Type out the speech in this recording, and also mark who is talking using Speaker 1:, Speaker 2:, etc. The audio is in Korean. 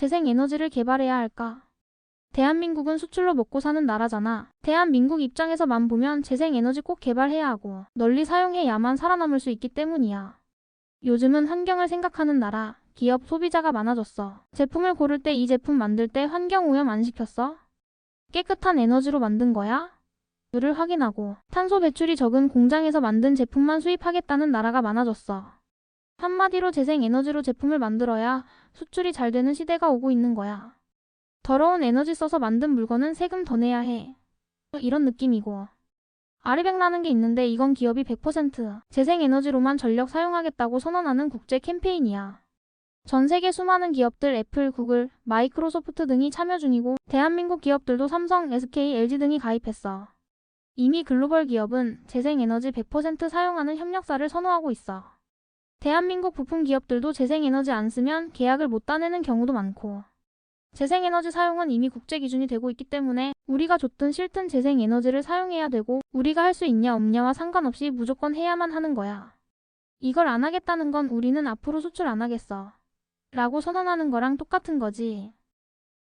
Speaker 1: 재생에너지를 개발해야 할까? 대한민국은 수출로 먹고 사는 나라잖아. 대한민국 입장에서만 보면 재생에너지 꼭 개발해야 하고 널리 사용해야만 살아남을 수 있기 때문이야. 요즘은 환경을 생각하는 나라, 기업, 소비자가 많아졌어. 제품을 고를 때 이 제품 만들 때 환경 오염 안 시켰어? 깨끗한 에너지로 만든 거야? 를 확인하고 탄소 배출이 적은 공장에서 만든 제품만 수입하겠다는 나라가 많아졌어. 한마디로 재생에너지로 제품을 만들어야 수출이 잘 되는 시대가 오고 있는 거야. 더러운 에너지 써서 만든 물건은 세금 더 내야 해. 이런 느낌이고. 아리백라는 게 있는데 이건 기업이 100% 재생에너지로만 전력 사용하겠다고 선언하는 국제 캠페인이야. 전 세계 수많은 기업들 애플, 구글, 마이크로소프트 등이 참여 중이고 대한민국 기업들도 삼성, SK, LG 등이 가입했어. 이미 글로벌 기업은 재생에너지 100% 사용하는 협력사를 선호하고 있어. 대한민국 부품 기업들도 재생에너지 안 쓰면 계약을 못 따내는 경우도 많고. 재생에너지 사용은 이미 국제 기준이 되고 있기 때문에 우리가 좋든 싫든 재생에너지를 사용해야 되고 우리가 할 수 있냐 없냐와 상관없이 무조건 해야만 하는 거야. 이걸 안 하겠다는 건 우리는 앞으로 수출 안 하겠어. 라고 선언하는 거랑 똑같은 거지.